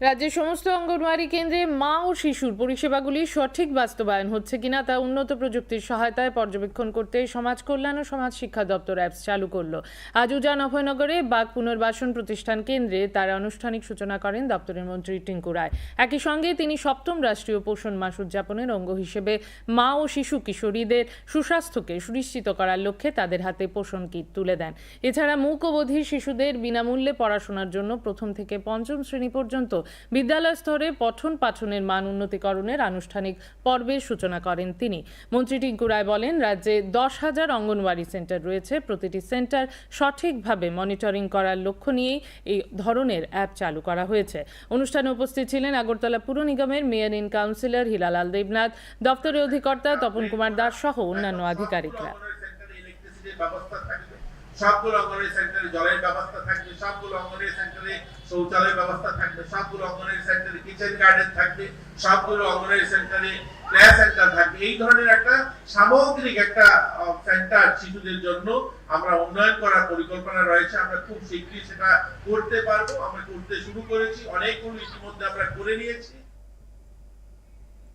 রাজ্যের সমস্ত অঙ্গনওয়াড়ি কেন্দ্রে মা ও শিশুর পরিষেবাগুলি সঠিক বাস্তবায়ন হচ্ছে কিনা তা উন্নত প্রযুক্তির সহায়তায় পর্যবেক্ষণ করতে সমাজ কল্যাণ ও সমাজ শিক্ষা দপ্তর অ্যাপস চালু করল। আজ উজান অভয়নগরে বাঘ পুনর্বাসন প্রতিষ্ঠান কেন্দ্রে তার আনুষ্ঠানিক সূচনা করেন দপ্তরের মন্ত্রী টিঙ্কু রায়। একই সঙ্গে তিনি সপ্তম রাষ্ট্রীয় পোষণ মাস উদযাপনের অঙ্গ হিসেবে মা ও শিশু কিশোরীদের সুস্বাস্থ্যকে সুনিশ্চিত করার লক্ষ্যে তাদের হাতে পোষণ কিট তুলে দেন। এছাড়া মূক ও বধির শিশুদের বিনামূল্যে পড়াশোনার জন্য প্রথম থেকে পঞ্চম শ্রেণি পর্যন্ত বিদ্যালয় স্তরে পঠন পাঠনের মান উন্নতিকরণের আনুষ্ঠানিক পর্বের সূচনা করেন তিনি। মন্ত্রী টিঙ্কু রায় বলেন, রাজ্যে দশ হাজার অঙ্গনওয়াড়ি সেন্টার রয়েছে। প্রতিটি সেন্টার সঠিকভাবে মনিটরিং করার লক্ষ্য নিয়েই এই ধরনের অ্যাপ চালু করা হয়েছে। অনুষ্ঠানে উপস্থিত ছিলেন আগরতলা পুর নিগমের mayor in councillor Hilalal Debnath, দপ্তরের অধিকর্তা তপন কুমার দাস সহ অন্যান্য আধিকারিকরা। সবগুলো অঙ্গনওয়াড়ি সেন্টারে জলের ব্যবস্থা থাকবে, সবগুলো অঙ্গনওয়াড়ি সেন্টারে শৌচালয়ের ব্যবস্থা থাকবে, সবগুলো অঙ্গনারি সেন্টারে কিচেন গার্ডেন থাকবে, সবগুলো অঙ্গনারি সেন্টারে প্লে সেন্টার থাকবে। এই ধরনের একটা সামগ্রিক একটা সেন্টার শিশুদের জন্য আমরা উন্নয়ন করার পরিকল্পনা রয়েছে। আমরা খুব শীঘ্রই সেটা করতে পারব। আমরা করতে শুরু করেছি। অনেকগুলো ইতিমধ্যে আমরা করে নিয়েছি।